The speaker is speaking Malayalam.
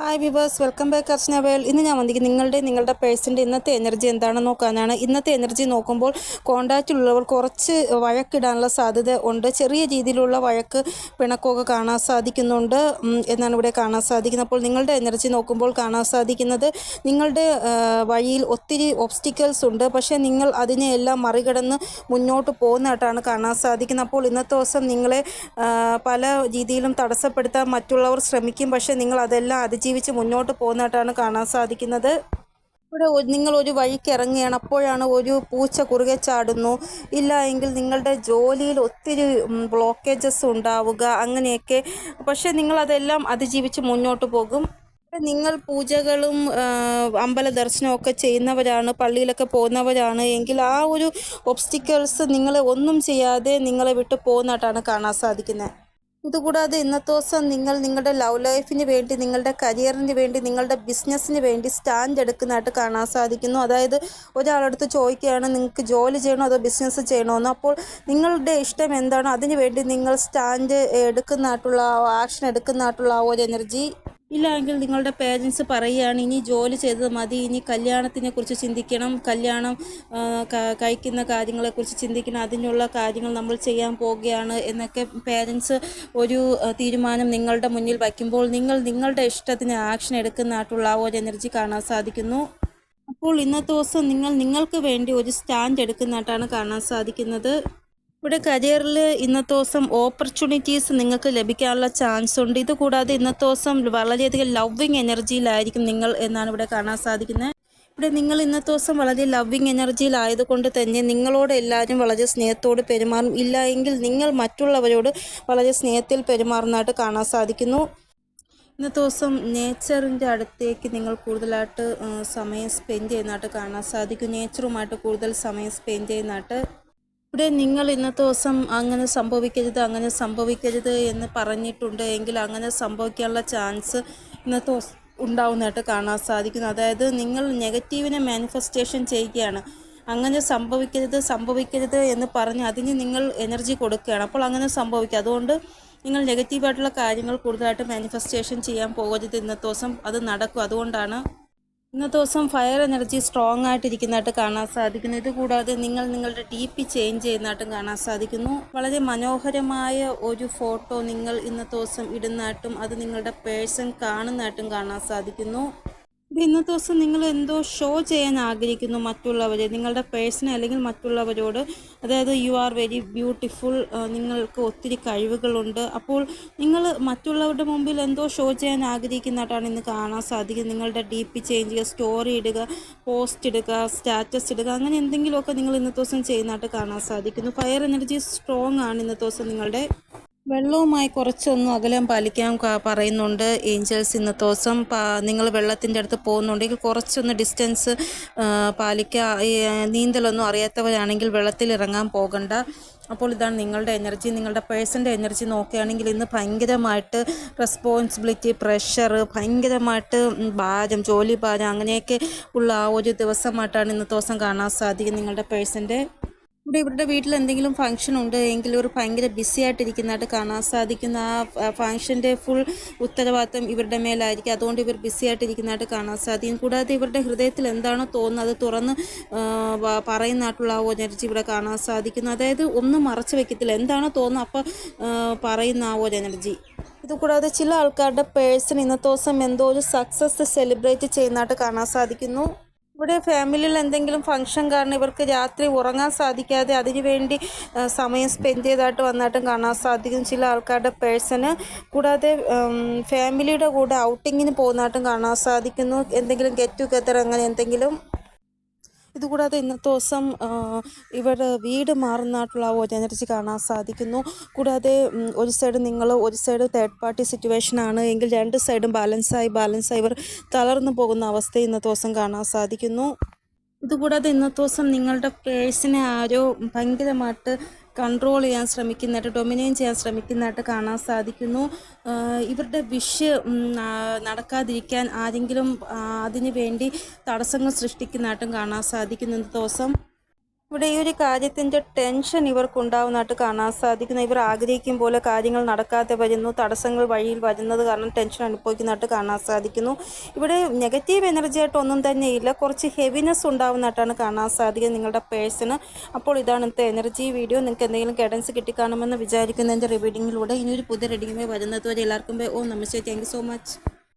Hi viewers welcome back Archana world ഇന്ന് ഞാൻ വന്നിരിക്കും നിങ്ങളുടെ നിങ്ങളുടെ പേഴ്സിന്റെ ഇന്നത്തെ എനർജി എന്താണെന്ന് നോക്കാനാണ്. ഇന്നത്തെ എനർജി നോക്കുമ്പോൾ കോണ്ടാക്റ്റിലുള്ളവർ കുറച്ച് വഴക്കിടാനുള്ള സാധ്യത ഉണ്ട്. ചെറിയ രീതിയിലുള്ള വഴക്ക് പിണക്കമൊക്കെ കാണാൻ സാധിക്കുന്നുണ്ട്. എന്നാണ് ഇവിടെ കാണാൻ സാധിക്കുന്നത്. അപ്പോൾ നിങ്ങളുടെ എനർജി നോക്കുമ്പോൾ കാണാൻ സാധിക്കുന്നത് നിങ്ങളുടെ വഴിയിൽ ഒത്തിരി ഒബ്സ്റ്റിക്കൽസ് ഉണ്ട്. പക്ഷേ നിങ്ങൾ അതിനെയെല്ലാം മറികടന്ന് മുന്നോട്ട് പോകുന്നതായിട്ടാണ് കാണാൻ സാധിക്കുന്നത്. അപ്പോൾ ഇന്നത്തെ ദിവസം നിങ്ങളെ പല രീതിയിലും തടസ്സപ്പെടുത്താൻ മറ്റുള്ളവർ ശ്രമിക്കും. പക്ഷേ നിങ്ങൾ അതെല്ലാം അതിജീവിച്ച് മുന്നോട്ട് പോകുന്നതായിട്ടാണ് കാണാൻ സാധിക്കുന്നത്. ഇവിടെ നിങ്ങൾ ഒരു വഴിക്ക് ഇറങ്ങുകയാണ്. അപ്പോഴാണ് ഒരു പൂച്ച കുറുകെ ചാടുന്നു. ഇല്ല എങ്കിൽ നിങ്ങളുടെ ജോലിയിൽ ഒത്തിരി ബ്ലോക്കേജസ് ഉണ്ടാവുക അങ്ങനെയൊക്കെ. പക്ഷേ നിങ്ങളതെല്ലാം അതിജീവിച്ച് മുന്നോട്ട് പോകും. നിങ്ങൾ പൂജകളും അമ്പല ദർശനമൊക്കെ ചെയ്യുന്നവരാണ് പള്ളിയിലൊക്കെ പോകുന്നവരാണ്. എങ്കിൽ ആ ഒരു ഒബ്സ്റ്റിക്കൽസ് നിങ്ങളെ ഒന്നും ചെയ്യാതെ നിങ്ങളെ വിട്ട് പോകുന്നതായിട്ടാണ് കാണാൻ സാധിക്കുന്നത്. ഇതുകൂടാതെ ഇന്നത്തെ ദിവസം നിങ്ങൾ നിങ്ങളുടെ ലവ് ലൈഫിന് വേണ്ടി നിങ്ങളുടെ കരിയറിന് വേണ്ടി നിങ്ങളുടെ ബിസിനസ്സിന് വേണ്ടി സ്റ്റാൻഡ് എടുക്കുന്നതായിട്ട് കാണാൻ സാധിക്കുന്നു. അതായത് ഒരാളടുത്ത് ചോദിക്കുകയാണ് നിങ്ങൾക്ക് ജോലി ചെയ്യണോ അതോ ബിസിനസ് ചെയ്യണോ? എന്ന്. അപ്പോൾ നിങ്ങളുടെ ഇഷ്ടം എന്താണോ? അതിന് വേണ്ടി നിങ്ങൾ സ്റ്റാൻഡ് എടുക്കുന്നതായിട്ടുള്ള ആക്ഷൻ എടുക്കുന്നതായിട്ടുള്ള ആ ഒരു എനർജി ഇല്ല എങ്കിൽ നിങ്ങളുടെ പേരൻസ് പറയുകയാണ് ഇനി ജോലി ചെയ്തത് മതി ഇനി കല്യാണത്തിനെ കുറിച്ച് ചിന്തിക്കണം കല്യാണം കഴിക്കുന്ന കാര്യങ്ങളെക്കുറിച്ച് ചിന്തിക്കണം അതിനുള്ള കാര്യങ്ങൾ നമ്മൾ ചെയ്യാൻ പോവുകയാണ് എന്നൊക്കെ പേരൻസ് ഒരു തീരുമാനം നിങ്ങളുടെ മുന്നിൽ വയ്ക്കുമ്പോൾ നിങ്ങൾ നിങ്ങളുടെ ഇഷ്ടത്തിന് ആക്ഷൻ എടുക്കുന്നതായിട്ടുള്ള ആ ഒരു എനർജി കാണാൻ സാധിക്കുന്നു. അപ്പോൾ ഇന്നത്തെ ദിവസം നിങ്ങൾ നിങ്ങൾക്ക് വേണ്ടി ഒരു സ്റ്റാൻഡ് എടുക്കുന്നതായിട്ടാണ് കാണാൻ സാധിക്കുന്നത്. ഇവിടെ കരിയറിൽ ഇന്നത്തെ ദിവസം ഓപ്പർച്യൂണിറ്റീസ് നിങ്ങൾക്ക് ലഭിക്കാനുള്ള ചാൻസ് ഉണ്ട്. ഇതുകൂടാതെ ഇന്നത്തെ ദിവസം വളരെയധികം ലവ്വിങ് എനർജിയിലായിരിക്കും നിങ്ങൾ എന്നാണ് ഇവിടെ കാണാൻ സാധിക്കുന്നത്. ഇവിടെ നിങ്ങൾ ഇന്നത്തെ ദിവസം വളരെ ലവിങ് എനർജിയിലായതുകൊണ്ട് തന്നെ നിങ്ങളോട് എല്ലാവരും വളരെ സ്നേഹത്തോട് പെരുമാറും. ഇല്ല എങ്കിൽ നിങ്ങൾ മറ്റുള്ളവരോട് വളരെ സ്നേഹത്തിൽ പെരുമാറുന്നതായിട്ട് കാണാൻ സാധിക്കുന്നു. ഇന്നത്തെ ദിവസം നേച്ചറിന്റെ അടുത്തേക്ക് നിങ്ങൾ കൂടുതലായിട്ട് സമയം സ്പെൻഡ് ചെയ്യുന്നതായിട്ട് കാണാൻ സാധിക്കും. നേച്ചറുമായിട്ട് കൂടുതൽ സമയം സ്പെൻഡ് ചെയ്യുന്നതായിട്ട് ഇവിടെ നിങ്ങൾ ഇന്നത്തെ ദിവസം അങ്ങനെ സംഭവിക്കരുത് അങ്ങനെ സംഭവിക്കരുത് എന്ന് പറഞ്ഞിട്ടുണ്ട് എങ്കിൽ അങ്ങനെ സംഭവിക്കാനുള്ള ചാൻസ് ഇന്നത്തെ ഉണ്ടാവുന്നതായിട്ട് കാണാൻ സാധിക്കുന്നു. അതായത് നിങ്ങൾ നെഗറ്റീവിനെ മാനിഫെസ്റ്റേഷൻ ചെയ്യുകയാണ്. അങ്ങനെ സംഭവിക്കരുത് സംഭവിക്കരുത് എന്ന് പറഞ്ഞ് അതിന് നിങ്ങൾ എനർജി കൊടുക്കുകയാണ്. അപ്പോൾ അങ്ങനെ സംഭവിക്കുക അതുകൊണ്ട് നിങ്ങൾ നെഗറ്റീവായിട്ടുള്ള കാര്യങ്ങൾ കൂടുതലായിട്ട് മാനിഫെസ്റ്റേഷൻ ചെയ്യാൻ പോകരുത് ഇന്നത്തെ ദിവസം. അത് നടക്കും. അതുകൊണ്ടാണ് ഇന്നത്തെ ദിവസം ഫയർ എനർജി സ്ട്രോങ് ആയിട്ടിരിക്കുന്നതായിട്ട് കാണാൻ സാധിക്കുന്നു. ഇതുകൂടാതെ നിങ്ങൾ നിങ്ങളുടെ ടി പി ചേഞ്ച് ചെയ്യുന്നതായിട്ടും കാണാൻ സാധിക്കുന്നു. വളരെ മനോഹരമായ ഒരു ഫോട്ടോ നിങ്ങൾ ഇന്നത്തെ ദിവസം ഇടുന്നതായിട്ടും അത് നിങ്ങളുടെ പേഴ്സൺ കാണുന്നതായിട്ടും കാണാൻ സാധിക്കുന്നു. ഇത് ഇന്നത്തെ ദിവസം നിങ്ങൾ എന്തോ ഷോ ചെയ്യാൻ ആഗ്രഹിക്കുന്നു മറ്റുള്ളവരെ. നിങ്ങളുടെ പേഴ്സണൽ അല്ലെങ്കിൽ മറ്റുള്ളവരോട്. അതായത് യു ആർ വെരി ബ്യൂട്ടിഫുൾ നിങ്ങൾക്ക് ഒത്തിരി കഴിവുകളുണ്ട്. അപ്പോൾ നിങ്ങൾ മറ്റുള്ളവരുടെ മുമ്പിൽ എന്തോ ഷോ ചെയ്യാൻ ആഗ്രഹിക്കുന്നതായിട്ടാണ് ഇന്ന് കാണാൻ സാധിക്കുന്നത്. നിങ്ങളുടെ ഡി പി ചേഞ്ച് ചെയ്യുക സ്റ്റോറി ഇടുക പോസ്റ്റ് ഇടുക സ്റ്റാറ്റസ് ഇടുക അങ്ങനെ എന്തെങ്കിലുമൊക്കെ നിങ്ങൾ ഇന്നത്തെ ദിവസം ചെയ്യുന്നതായിട്ട് കാണാൻ സാധിക്കുന്നു. ഫയർ എനർജി സ്ട്രോങ് ആണ് ഇന്നത്തെ ദിവസം നിങ്ങളുടെ വെള്ളവുമായി കുറച്ചൊന്നും അകലം പാലിക്കാൻ പറയുന്നുണ്ട് ഏഞ്ചൽസ് ഇന്നത്തെ ദിവസം. നിങ്ങൾ വെള്ളത്തിന്റെ അടുത്ത് പോകുന്നുണ്ടെങ്കിൽ കുറച്ചൊന്ന് ഡിസ്റ്റൻസ് പാലിക്കുക നീന്തലൊന്നും അറിയാത്തവരാണെങ്കിൽ വെള്ളത്തിൽ ഇറങ്ങാൻ പോകണ്ട. അപ്പോൾ ഇതാണ് നിങ്ങളുടെ എനർജി നിങ്ങളുടെ പേഴ്സന്റെ എനർജി നോക്കുകയാണെങ്കിൽ ഇന്ന് ഭയങ്കരമായിട്ട് റെസ്പോൺസിബിലിറ്റി പ്രഷർ ഭയങ്കരമായിട്ട് ഭാരം ജോലി ഭാരം അങ്ങനെയൊക്കെ ഉള്ള ആ ഒരു ദിവസമായിട്ടാണ് ഇന്നത്തെ ദിവസം കാണാൻ സാധിക്കുന്നത് നിങ്ങളുടെ പേഴ്സന്റെ ഇവിടെ ഇവരുടെ വീട്ടിൽ എന്തെങ്കിലും ഫംഗ്ഷൻ ഉണ്ട് എങ്കിൽ ഒരു ഭയങ്കര ബിസി ആയിട്ടിരിക്കുന്നതായിട്ട് കാണാൻ സാധിക്കുന്ന ആ ഫംഗ്ഷന്റെ ഫുൾ ഉത്തരവാദിത്തം ഇവരുടെ മേലായിരിക്കും. അതുകൊണ്ട് ഇവർ ബിസി ആയിട്ടിരിക്കുന്നതായിട്ട് കാണാൻ സാധിക്കും. കൂടാതെ ഇവരുടെ ഹൃദയത്തിൽ എന്താണോ തോന്നുന്നത് അത് തുറന്ന് പറയുന്നതായിട്ടുള്ള ആ എനർജി ഇവിടെ കാണാൻ സാധിക്കുന്നു. അതായത് ഒന്നും മറച്ചു വയ്ക്കത്തില്ല എന്താണോ തോന്നുന്നത് അപ്പോൾ പറയുന്ന ആ ഒരു എനർജി ഇതുകൂടാതെ ചില ആൾക്കാരുടെ പേഴ്സൺ ഇന്നത്തെ ദിവസം എന്തോ ഒരു സക്സസ് സെലിബ്രേറ്റ് ചെയ്യുന്നതായിട്ട് കാണാൻ സാധിക്കുന്നു. ഇവിടെ ഫാമിലിയിൽ എന്തെങ്കിലും ഫംഗ്ഷൻ കാരണം ഇവർക്ക് രാത്രി ഉറങ്ങാൻ സാധിക്കാതെ അതിനുവേണ്ടി വേണ്ടി സമയം സ്പെൻഡ് ചെയ്തായിട്ട് വന്നിട്ടും കാണാൻ സാധിക്കും. ചില ആൾക്കാരുടെ പേഴ്സണ് കൂടാതെ ഫാമിലിയുടെ കൂടെ ഔട്ടിങ്ങിന് പോകുന്നതായിട്ടും കാണാൻ സാധിക്കുന്നു. എന്തെങ്കിലും ഗെറ്റ് ടുഗദർ അങ്ങനെ എന്തെങ്കിലും ഇതുകൂടാതെ ഇന്നത്തെ ദിവസം ഇവിടെ വീട് മാറുന്നതായിട്ടുള്ള ആ എനർജി കാണാൻ സാധിക്കുന്നു. കൂടാതെ ഒരു സൈഡ് നിങ്ങൾ ഒരു സൈഡ് തേർഡ് പാർട്ടി സിറ്റുവേഷൻ ആണ്. എങ്കിൽ രണ്ട് സൈഡും ബാലൻസായി ബാലൻസായി ഇവർ തളർന്നു പോകുന്ന അവസ്ഥ ഇന്നത്തെ ദിവസം കാണാൻ സാധിക്കുന്നു. ഇതുകൂടാതെ ഇന്നത്തെ ദിവസം നിങ്ങളുടെ പേഴ്സിനെ ആരോ ഭയങ്കരമായിട്ട് കൺട്രോൾ ചെയ്യാൻ ശ്രമിക്കുന്നതായിട്ട് ഡൊമിനേറ്റ് ചെയ്യാൻ ശ്രമിക്കുന്നതായിട്ട് കാണാൻ സാധിക്കുന്നു. ഇവരുടെ വിഷ് നടക്കാതിരിക്കാൻ ആരെങ്കിലും അതിനു വേണ്ടി തടസ്സങ്ങൾ സൃഷ്ടിക്കുന്നതായിട്ടും കാണാൻ സാധിക്കുന്നു. ദിവസം ഇവിടെ ഈ ഒരു കാര്യത്തിന്റെ ടെൻഷൻ ഇവർക്കുണ്ടാവുന്നതായിട്ട് കാണാൻ സാധിക്കുന്നു. ഇവർ ആഗ്രഹിക്കും പോലെ കാര്യങ്ങൾ നടക്കാതെ വരുന്നു. തടസ്സങ്ങൾ വഴിയിൽ വരുന്നത് കാരണം ടെൻഷൻ അനുഭവിക്കുന്നതായിട്ട് കാണാൻ സാധിക്കുന്നു. ഇവിടെ നെഗറ്റീവ് എനർജി ആയിട്ട് ഒന്നും തന്നെ ഇല്ല. കുറച്ച് ഹെവിനെസ് ഉണ്ടാവുന്നതായിട്ടാണ് കാണാൻ സാധിക്കുന്നത് നിങ്ങളുടെ പേഴ്സണ് അപ്പോൾ ഇതാണ് ഇന്നത്തെ എനർജി വീഡിയോ നിങ്ങൾക്ക് എന്തെങ്കിലും ഗൈഡൻസ് കിട്ടിക്കാണുമെന്ന് വിചാരിക്കുന്നതിന്റെ റീഡിങ്ങിലൂടെ ഇനിയൊരു പുതിയ റീഡിങ്ങുമായി വരുന്നതുവരെ എല്ലാവർക്കും ഓ നമസ്തേ. Thank so much